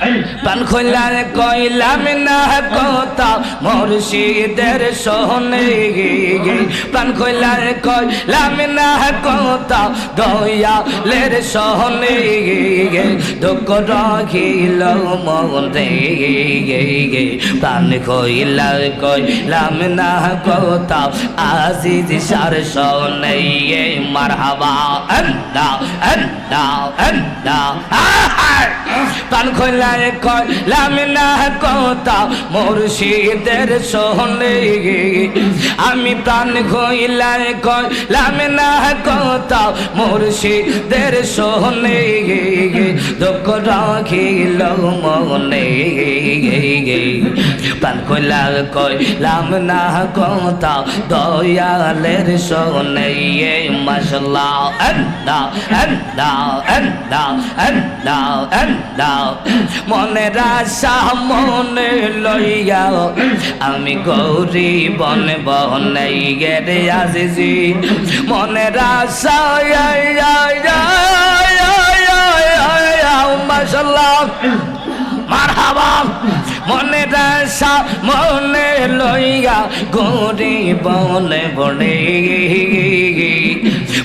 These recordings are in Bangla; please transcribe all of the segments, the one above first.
I পান খোলার কইলাম না কথা, মুর্শিদের সোনে পান খোলার কইলাম না কথা, দয়ালের সোনে দুঃখ রাখিল মনে প্রাণ খইলার কইলাম না কথা, আজিজ সার সোনে মারহাবা আল্লাহ আল্লাহ আল্লাহ প্রাণ খোলার করলাম না কথা মুর্শিদের সোহনে আমি প্রাণ হইলাম করলাম না কথা মুর্শিদের সোহনে দুঃখ রাখিল মনে। প্রাণ কইলা কইলাম না কথা দয়ালের সোহনে মশলা and now and now and and and মনের আশা মনে লইয়া। আমি গৌরী বন বনাই গেরে আসিছি মনের আশা মনে রাসা মনে লইয়া গরি বনে বলে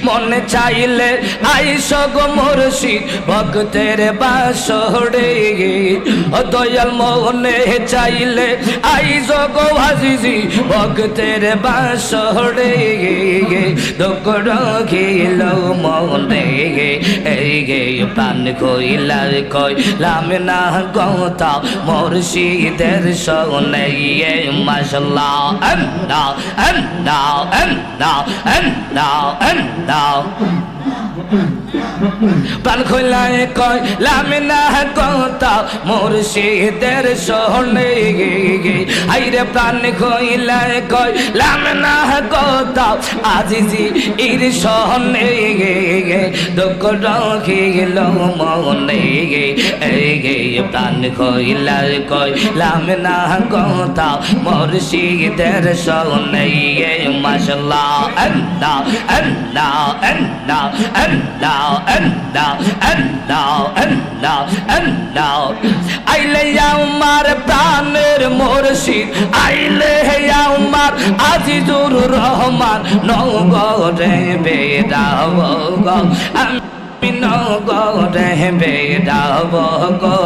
মনে চাইলে আইস গো মুর্শিদ ভক্তের বাসরে। ও দয়াল মনে চাইলে আইস গো ভাজিজি ভক্তের বাসরে। দুঃখ রাখিল মনে, এই গে প্রাণ কইলা কইলাম না কথা মুর্শিদের সোনে মাসাল্লাহ আল্লাহ আল্লাহ আল্লাহ আল্লাহ 要 প্রাণ খোলায় কয় লামিনা কথা, মুর্শিদের সোনে আইরে প্রাণ খোলায় কয় লামিনা কথা, আজিজি ইর সোনে দুঃখ রাখিল মনে গে প্রাণ খোলায় কয় লামিনা কথা, মুর্শিদের সোনে মাসাল্লাহ আল্লাহ আল্লাহ আল্লাহ। আল্লাহ আল্লাহ আল্লাহ আল্লাহ আল্লাহ আইলে আমার প্রাণের মুর্শিদ আইলে আমার আজিজুর রহমান নগরে বেরাব নগরে বেরাব গো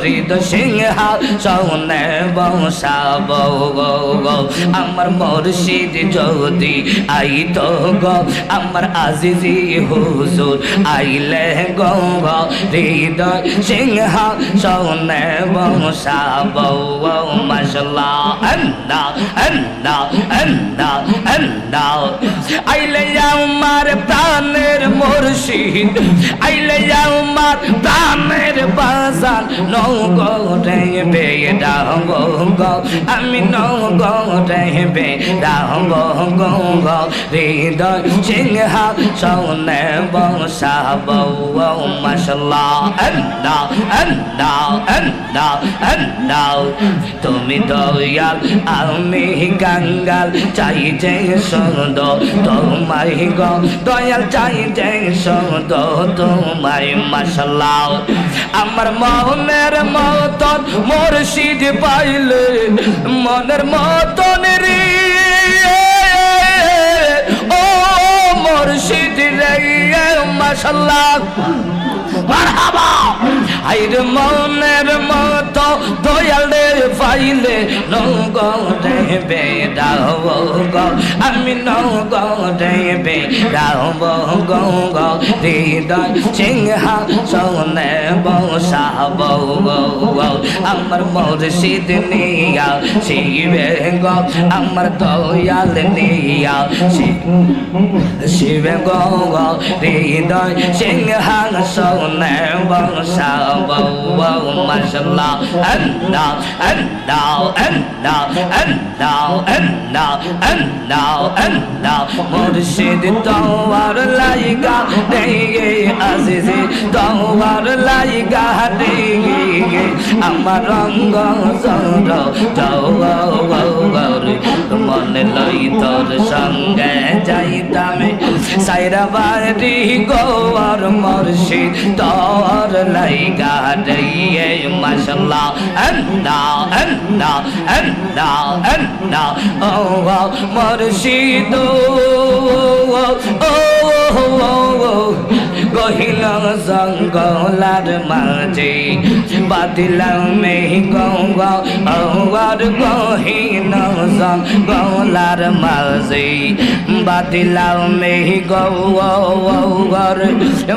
হৃদ সিংহ সৌনে বসাব গো আমার মুর্শিদ যদি আইত গো আমার আজিজি হুজুর আইলে গো গো হৃদয় সিংহ সৌনে বসাব গো মশলা আল্লাহ আল্লাহ আল্লাহ আল্লাহ আইলে আমার প্রাণের মুর্শিদ শহীদ আইলে আমার প্রাণের বাজার নৌকোটে বে ডাঙ্গ আমি নৌকোটে বে ডাঙ্গ হৃদয় সিংহা সৌনে বসা বৌ মশলা আন্দাও আন্দাও আন্দাও আন্দাও তুমি দয়াল, আমি গঙ্গাল, চাই যে সন্দ তোমার গ দয়াল, চাই যে সন্দ সদ তোমায় আমার মনের মতন মুর্শিদ পাইলে মনের মতন রে। ও মুর্শিদ রে মাশাল্লাহ। আইরে মনের মত দয়ালে পাইলে নগরে বেড়াব গো। আমি নগরে বেড়াব গো গো। হৃদয় সিংহ সনে বসাব গো আমার মুর্শিদ নিয়া শিবে গো, আমার দয়াল নিয়া শিবে গো গো। হৃদয় সিংহ সনে nẻo bông sao bông bông mà sầm lò ấn đạo ấn đạo ấn đạo ấn đạo ấn đạo ấn đạo ấn đạo một sĩ đi tông vào đó là gì cả đây gì à gì gì tông vào đó là gì cả đây gì gì à mà rong con sông đầu đầu vào vào vào đi mòn lên lời tờ sang ghé chạy ta mi সাইরা বাড়ি গোয়ার মর্শি তোর লাইগা রে মাশাল্লাহ আল্লাহ আল্লাহ আল্লাহ আল্লাহ ও মর্শিদ ও ও গহিল জঙ্গলার মাঝে। বাতিলাম মেহি গঙ্গা আর গহিল জঙ্গলার মাঝে। বাতিলাম মেহি গৌর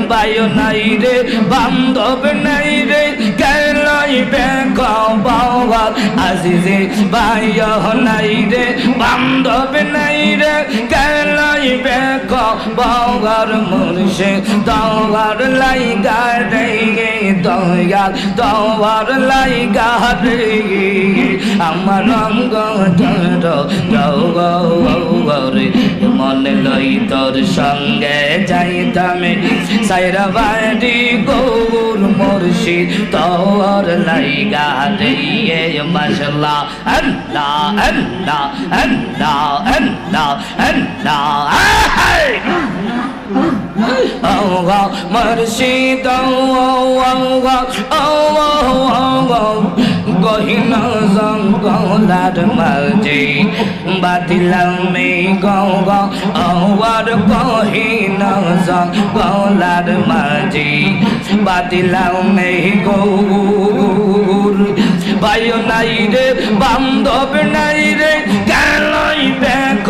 বায়ু নাই রে, বান্ধব নাই রে কেলাই বেগ বাবা আজিজে বায়ু নাই রে, বান্ধব নাই রে, কেলাই বেগ বাবার মুর্শে দওয়ার লাই গাড়ে দয়াল দওয়ার লাই গাড়ে আমার রঙ্গ রে, মনে লই তোর সঙ্গে যাইতামে সাইরা বাড়ি, গৌর মুর্শিদ তোর লাই গাড়ে মশলা আল্লাহ আল্লাহ আল্লাহ আল্লাহ আল্লাহ। মুর্শিদ গহিন জঙ্গলার মাঝে বাতিলাম গঙ্গ আওয়ার গহিন জঙ্গলার মাঝে বাতিলাম মে ভাইও নাই রে, বান্ধব নাই রে। কেনই দেখ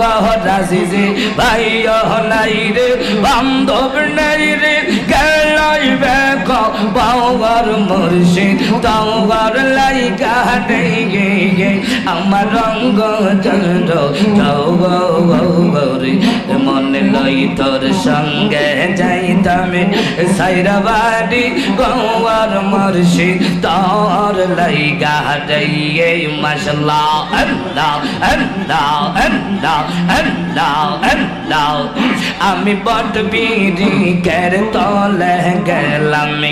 বাজি যে ভাইও নাই রে, বান্ধব নাই রে। কেনই দেখ বাবার মর্ষে তোমার লাইকা নেই গে গে। আমার রঙ্গ চন্দ্র, তাও মনে লই তোর সঙ্গে যাই যাইতামে সাইরা বাড়ি, গৌয়ার মুর্শিদ, তোর লাই কাটে মাশাল্লাহ, আল্লাহ আল্লাহ আল্লাহ আল্লাহ আল্লাহ। আমি বট বিড়ি কের তলে গেলাম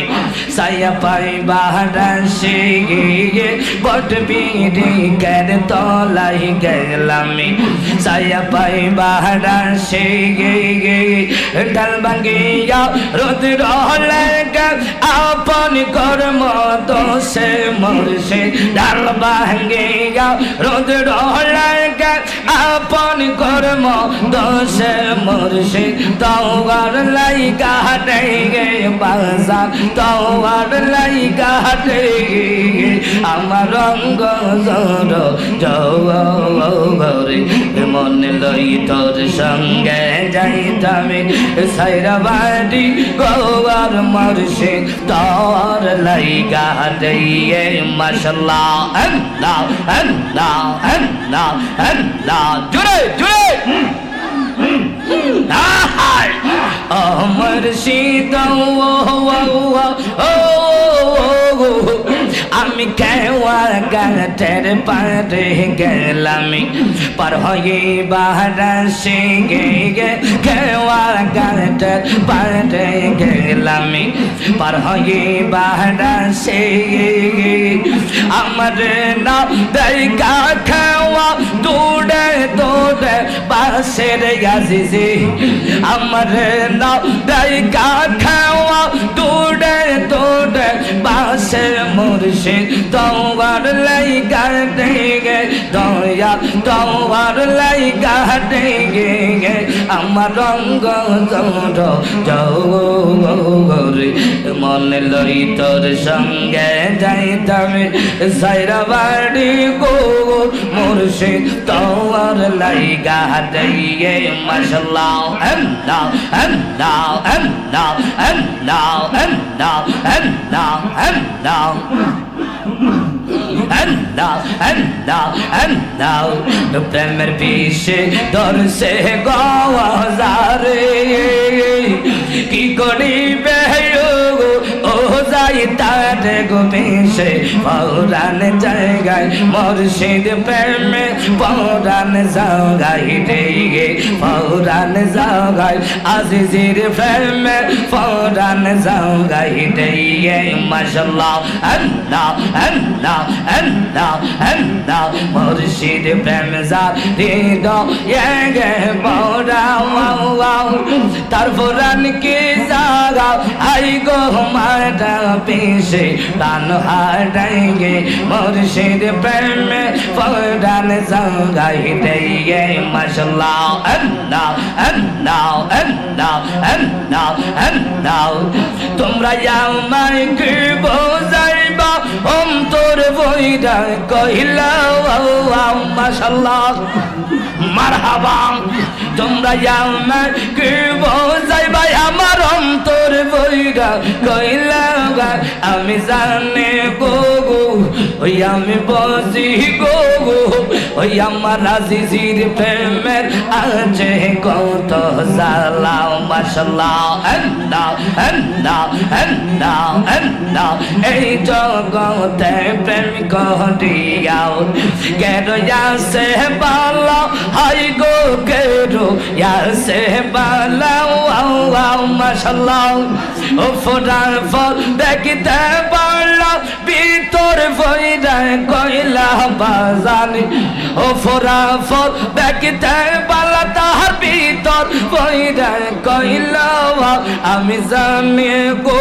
সায়া পাই বাহারাসে গিয়ে বট বিড়ি কের তলাই গেলাম। সায়া পাই বাহারাসে গিয়ে ঢাল ভাঙ্গিয়া রোদ্র লেগা আপন কর্ম দোষে মরছে। ডাল ভাঙ্গিয়া রোদ্র লেগা আপন কর্ম, দোষে মুর্শি তোর লাইকা হটে গে বাসা তোর লাইকা হটে গে। আমার রঙ্গ জোর জৌরে মন লই তোর সঙ্গে যাইতামে। সাইরা বাড়ি গৌর মুর্শি তোর লাইকা হটে গে। মশলা হন্না হন্না হন্না হন্না জুড়ে জুড়ে আমার সীতা ও ও ও আমি কেওয়া গাটের পারে গেলাম পার হয়ে বাহারা সে গে গে কেওয়া গাটের পারে গেলাম পার হয়ে বাহারা সে আমার না দেখা খাওয়া দৌড়ে দৌড়ে বাসের আজিজে আমার না দেখা খাওয়া দৌড়ে দৌড়ে বাসের মুর্শিদ তোমার লাই কাটেগে দয়া তোমার লাই কাটেগে আমার রঙ্গ গৌরে মনে লই তোর সঙ্গে যাইতাম। সাইরা বাড়ি গো, মুর্শিদ তোর লাইগা দিয়ে মশলাও এমদাও এমদাও এমদাও এমদাও এমদাও এমদাও এমদাও Allah, Allah, Allah Do premer pishe dorse go azare Ki kori behe যাই তার কাটে গোপেশে পৌরাণ জায়গায়, মুর্শিদ প্রেমে পৌরাণ জায়গায় গে। পৌরাণ জায়গায়, আজিজির প্রেমে পৌরাণ জায়গায় গে। মাশাল্লাহ, আল্লাহ আল্লাহ আল্লাহ আল্লাহ। মুর্শিদ প্রেম যা হৃদয় গে পৌরা তার পুরাণ কি জাগা আই গো মাটা পিসে প্রাণ হারাইগে মুর্শিদ প্রেমে পৌরাণ জাগাই দেইগে, মাশাল্লাহ, আল্লাহ আল্লাহ আল্লাহ আল্লাহ আল্লাহ। তোমরা আমায় কি বোঝাইবা, অন্তর বইরা কহিলা মাশাল্লাহ। মারহাবা। তোমরা আমার কি ভাই আমার অন্তর বইরা কইলা আমি জানে গো গো ওই আমি বসি গো ওই আমার আজিজির প্রেমের আছে কত সালাম মাশাল্লাহ আল্লাহ আল্লাহ আল্লাহ আল্লাহ এই জগতে প্রেম করিয়াও কেন আসে বালা, হাই গো কেরো ইয়াসে বালা, ওয়াও ওয়াও, মাশাল্লাহ। ও ফোটার ফল দেখিতে পারলাম, ভিতর ফইরা কইলা, বাজানি ও ফোরা ফল দেখিতে পারলা তাহার ভিতর। ফইরা কইলা আমি জানি গো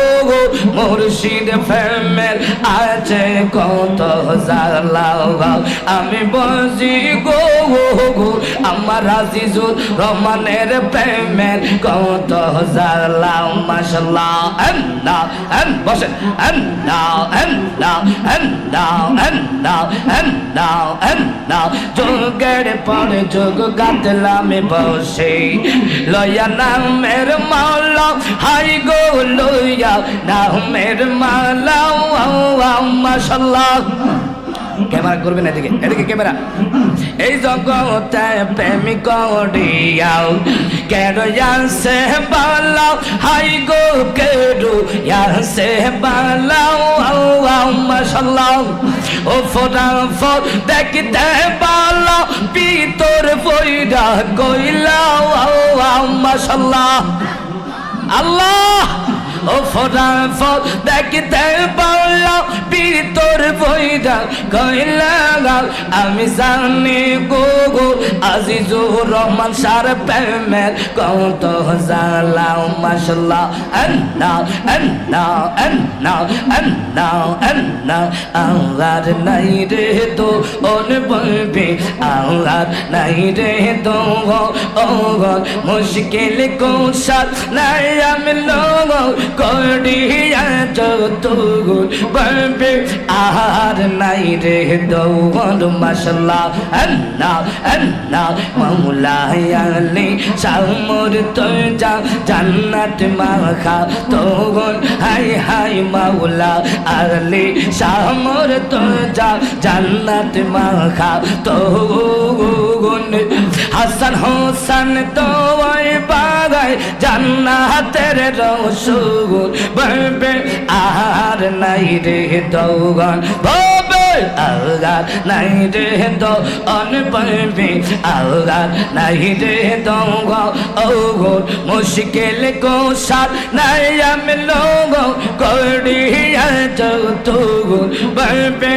মুর্শিদ ফেমের আছে কত জালাও আমি বসি গো আমার আজিজুর রহমানের প্রেমের কত জালাও মাশাল্লাহ আল্লাহ আন বসেন আল্লাহ আল্লাহ আল্লাহ আল্লাহ আল্লাহ আল্লাহ যোগের পরে যোগ গাতলাম বসে। লয়া নামের মালা, হাই গো লইয়া নামের মালা মাশাল্লাহ। ক্যামেরা করবেন এদিকে এদিকে ক্যামেরা। এই জগতে প্রেমিক ডিয়াও কেন ইয়াসে বালাও? হাই গো কেরু ইয়াসে বালাও? আও মাশাল্লাহ। ও ফোটা ফো দেখিতে বালা পিতর বইরা কইলাও আও, মাশাল্লাহ। আল্লাহ! ও ফোটা ফল, দেখিতে পারলাম ভিতর বইটা কইলা গাল আমি জানি গো গো আজিজুর রহমান সার প্রেমের কত জালাও মাশাল্লাহ, আল্লাহ আল্লাহ আল্লাহ আল্লাহ আল্লাহ, আল্লাহর নাই রে তো ওন বলবি, আল্লাহর নাই রে তো, ও মুশকিল কোসাত নাই আমি লোগ করিয়া যত গুণ বলবে আর নাই রে দৌড় মাসাল্লাহ আল্লাহ আল্লাহ মৌলা আলী সামর তো যা জান্নাত মাখা তখন হাই হাই মাওলা আলী সামর তো যা জান্নাত মাখা তখন হাসান হোসেন তো বাগায় জান্নাতের রসুল বলবে, আর নাই রে দৌগন বলবে আগার নাই রে দো অন বলবে আগার নাই রে দৌগ ওগো মুশকিল কো সাথ নাই আমি লোগ করিয়া তো বলবে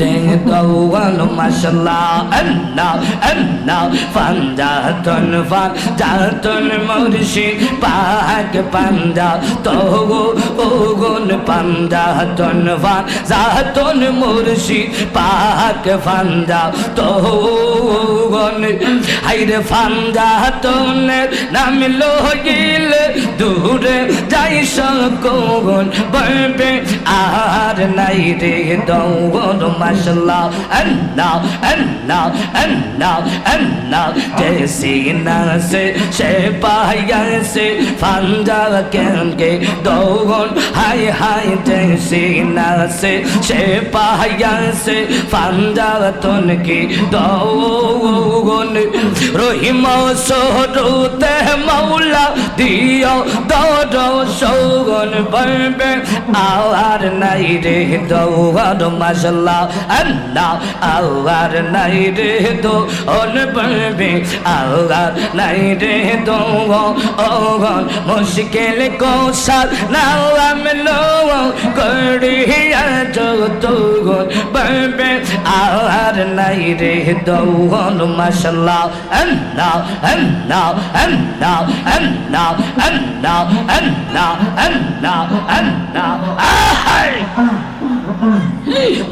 রে দৌগন মাশাল্লাহ, আল্লাহ আল্লাহ, ফান্দাতন ফান্দাতন মুর্শিদ, পাক পান্দা তোগো ওগুন পান্দাতন ফান্দাতন মুর্শিদ, পাক ফান্দা তোগন হাইরে ফান্দাতনের নাম লইল দূরে যাই সকল বলবে আর নাই রে দৌড় মশলা আল্লাহ আল্লাহ আল্লাহ আল্লাহ। জেসি না সে সে পাইয়া সে ফান্দা কেনকে দৌড় হাই হাই জেসি না সে সে পাইয়া সে ফান্দা তনকে দৌড় রহিম সহরুতে মৌলা দিয়া দৌড় সৌগন বলবে, আওয়ার নাই রে দৌড় মাসাল্লাহ আল্লাহ, আওয়ার নাই রে দৌড় বলবে, আওয়ার নাই রে দৌড় মুশকিল কোসাল নাও আমি করিয়া যতগুণ বলবে, আওয়ার নাই রে দৌড় আল্লাহ আল্লাহ আল্লাহ আল্লাহ আহাই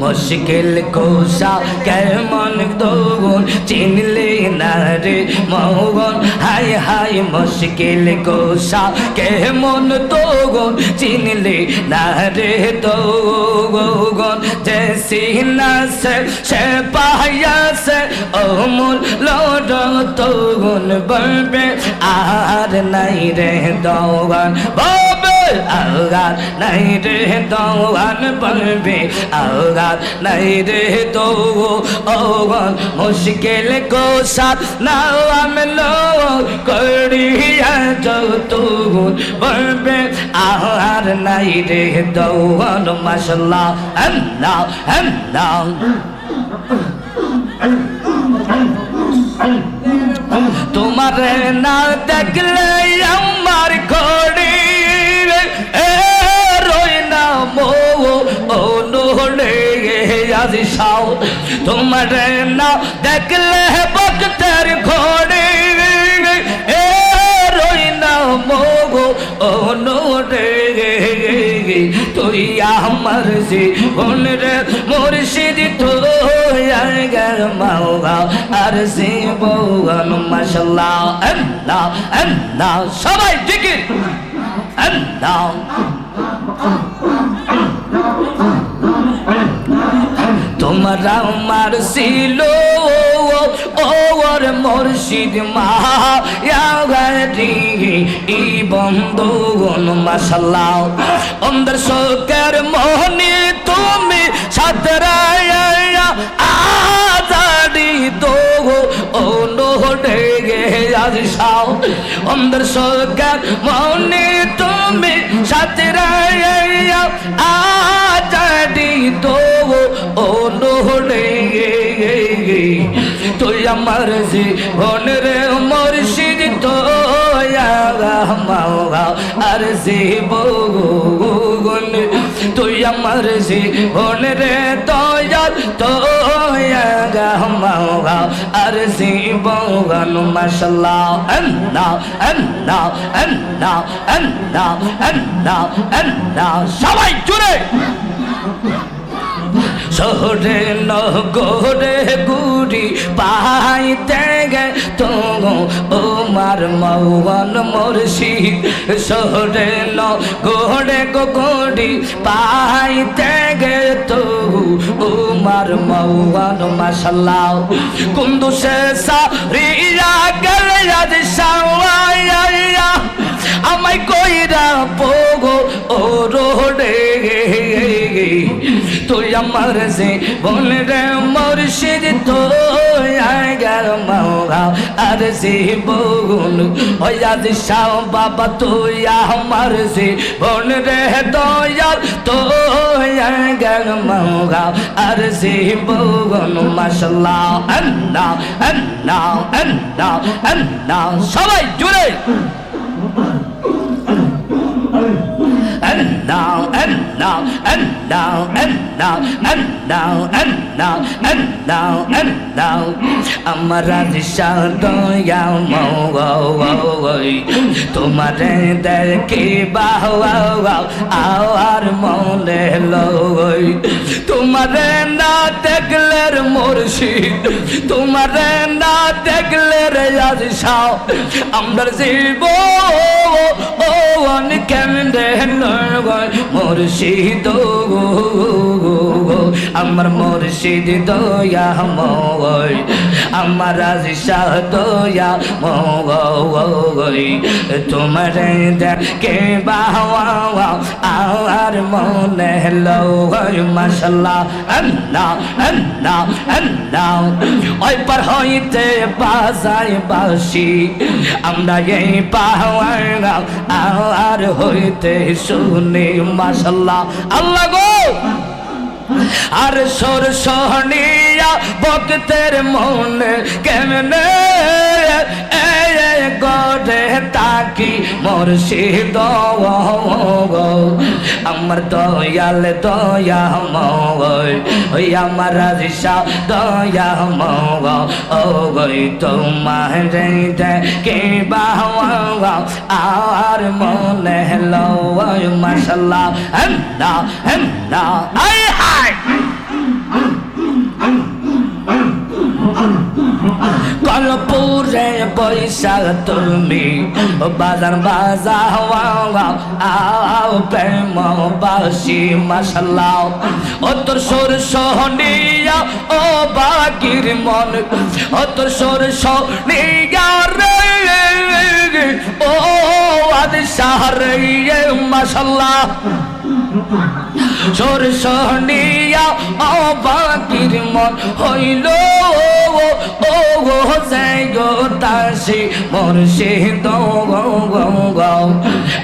মুশকিল কোসা কেমন দোগুন চিনলে না রে মগন হাই হাই মুশকিল কোসা কেমন দোগুন চিনলে না রে দোগুন জেসি না সে সে পায়া সে অমুল লোড তোগুন বলবে, আর নাই রে দোগান আগার নাই রে দোগান বলবে আগার নাই রে দো ওগন মুশকিল কো সাথ নাও আমি লো করিয়া যতগুন বলবে আর নাই রে দোগান মাশাল্লাহ, আল্লাহ আল্লাহ। তোমার না দেখলে আজ সাও, তোমার না দেখলে বক্তের ঘড়ি। এ রই না মো ও নোড়ে তুই আমার রে মুর্শিদ মাওগা আর আল্লাহ সবাই জিকির। তোমরা আমার ছিল। ওর মুর্শিদ মাহারি ই বন্ধুগণ মাসাল্লাহ অন্দর শোকের মোহনি তুমি সাতরায়া আজাদি তো ও নোডে গে আজ সাও। অন্দর শোকের মোহনি তুমি সাতরায়া আজাদি তো ও নুহনে তুই আমার জীবনের মর্ষিদ তোয় আর জীবন তুই আমার জীবনের দয়াল তোয়াগা মাওগা আর জীবন মাশাল্লাহ আন্না আন্না আন্না আন্না আন্না আন্না সবাই জুড়ে শহরে নগরে গুড়ি পাইতে গে তো ও মার মৌবন মুর্শিদ শহরে নগরে গুড়ি পাইতে গে তো ও মার মৌবন মাসাল্লাহ কুন্দু সে সারিয়া গেলে আজ সাওয়াইয়া আমায় কইরা পোগো, ও তুই আমার সে বল রে মুর্শিদ তো গেল মৌগা আর সে বগুন ওয়াজ শাহ বাবা, তুই আমার সে বল রে দয়াল। তো গেল মৌগা আর সে বগুন, মাশাল্লাহ, আল্লাহ আল্লাহ আল্লাহ আল্লাহ। সবাই জুড়ে। and now, and now and now and now and now and now and now and now. আমরা দিশাদয়া মৌগই তোমারে দেখে বাহ আর মনে লই তোমারে না দেখলে মুর্শিদ তোমারে না দেখলে রে সাও আমরা জীব ও কেমনে নয় মুর্শিদ গো। আমার মুর্শিদ দয়া মই আমার রাজি শাহ দয়া মই তোমার কে বাহওয়া আর মনে লয় মাশাল্লাহ, আল্লাহ আল্লাহ আল্লাহ। ওই পার হইতে বাজাই বাসি আমরা এই পাহাড় আর হইতে শুনি, মাশাল্লাহ। আল্লাহ গো! আর সর সহনিয়া ভক্তের মনে কেমনে গড়ে তাকি মোর সিদ্ধ আমার দয়াল দয়া ময় ওই আমার রাজিসা দয়া মগ ও গই তোমার কে বাহা আর মনে হলো মশাল্লাহ হেন্দা হেন্দা আই হাই কলপুরে পয়সা তুমি, বাজার বাজা আও প্রেম বাসি মশাল্লাহ। ও তোর সোর সোহনিয়া, ও বাকির মন। ও তোর সোর সোহনিয়া রে, ও আদ শাহরে মশাল্লাহ। সোর সোহনিয়া ও বাকির মন হইল ও গো যাই গো তাসি মুর্শিদ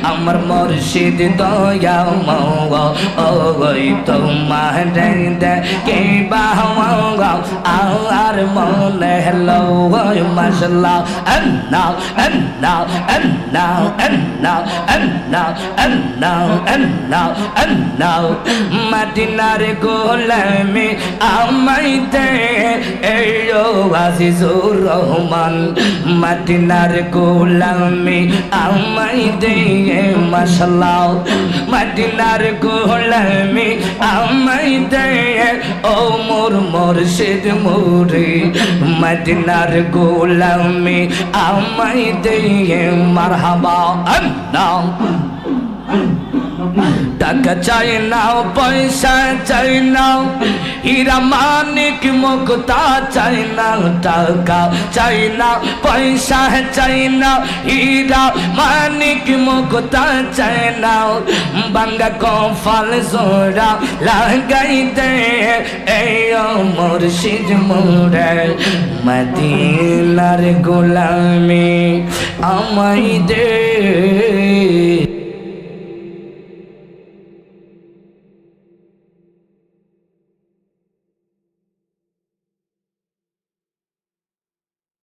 আমার মুর্শিদ দয়া মগ ও গই তোমার কে বাহগ আর মনে হলো মশলা আন্না আন্না আন্না আন্না আন্না আন্না আন্না আন্না মদিনার গোলামে আমাইতে এলো আজিজুর রহমান। মদিনার গোলামে আমাইতে মশলা মদিনার গোলামে আমাইতে, ও মোর মুর্শিদ মোরে। মদিনার গোলামে আমাইতে, মারহাবা আল্লাহ। টাকা চাই না পয়সা চাই না হীরা মানিক মুক্তা চাই না টাকা চাই না পয়সা চাই না হীরা মানিক মুক্তা চাই না বাঙ্গা কফাল জোড়া লাগাই দে এই মুর্শিদ মোরে মদিনার গোলামি আমাই দে